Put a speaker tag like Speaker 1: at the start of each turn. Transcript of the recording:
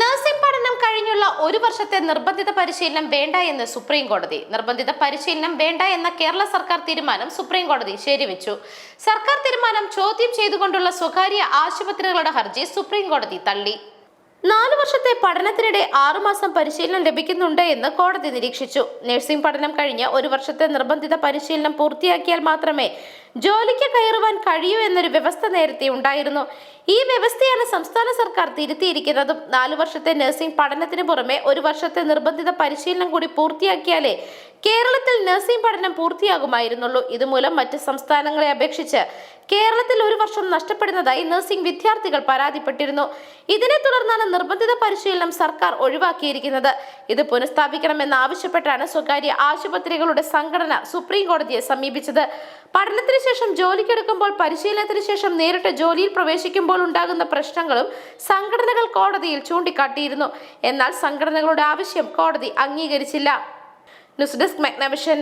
Speaker 1: Nursing പഠനം കഴിഞ്ഞുള്ള ഒരു വർഷത്തെ നിർബന്ധിത പരിശീലനം വേണ്ട എന്ന് സുപ്രീം കോടതി. നിർബന്ധിത പരിശീലനം വേണ്ട എന്ന കേരള സർക്കാർ തീരുമാനം സുപ്രീം കോടതി ശരിവെച്ചു. സർക്കാർ തീരുമാനം ചോദ്യം ചെയ്തുകൊണ്ടുള്ള സ്വകാര്യ ആശുപത്രികളുടെ ഹർജി സുപ്രീം കോടതി തള്ളി. നാലു വർഷത്തെ പഠനത്തിനിടെ ആറുമാസം പരിശീലനം ലഭിക്കുന്നുണ്ട് എന്ന് കോടതി നിരീക്ഷിച്ചു. നഴ്സിംഗ് പഠനം കഴിഞ്ഞ് ഒരു വർഷത്തെ നിർബന്ധിത പരിശീലനം പൂർത്തിയാക്കിയാൽ മാത്രമേ ജോലിക്ക് കയറുവാൻ കഴിയൂ എന്നൊരു വ്യവസ്ഥ നേരത്തെ ഉണ്ടായിരുന്നു. ഈ വ്യവസ്ഥയാണ് സംസ്ഥാന സർക്കാർ തിരുത്തിയിരിക്കുന്നതും. നാലു വർഷത്തെ നഴ്സിംഗ് പഠനത്തിന് പുറമെ ഒരു വർഷത്തെ നിർബന്ധിത പരിശീലനം കൂടി പൂർത്തിയാക്കിയാലേ കേരളത്തിൽ നഴ്സിംഗ് പഠനം പൂർത്തിയാകുമായിരുന്നുള്ളൂ. ഇതുമൂലം മറ്റ് സംസ്ഥാനങ്ങളെ അപേക്ഷിച്ച് കേരളത്തിൽ ഒരു വർഷം നഷ്ടപ്പെടുന്നതായി നഴ്സിംഗ് വിദ്യാർത്ഥികൾ പരാതിപ്പെട്ടിരുന്നു. ഇതിനെ തുടർന്നാണ് നിർബന്ധിത പരിശീലനം സർക്കാർ ഒഴിവാക്കിയിരിക്കുന്നത്. ഇത് പുനഃസ്ഥാപിക്കണമെന്ന് ആവശ്യപ്പെട്ടാണ് സ്വകാര്യ ആശുപത്രികളുടെ സംഘടന സുപ്രീം കോടതിയെ സമീപിച്ചത്. പഠനത്തിന് ശേഷം ജോലിക്കെടുക്കുമ്പോൾ പരിശീലനത്തിന് ശേഷം നേരിട്ട് ജോലിയിൽ പ്രവേശിക്കുമ്പോൾ ഉണ്ടാകുന്ന പ്രശ്നങ്ങളും സംഘടനകൾ കോടതിയിൽ ചൂണ്ടിക്കാട്ടിയിരുന്നു. എന്നാൽ സംഘടനകളുടെ ആവശ്യം കോടതി അംഗീകരിച്ചില്ല. News desk മെഗ്നവിഷൻ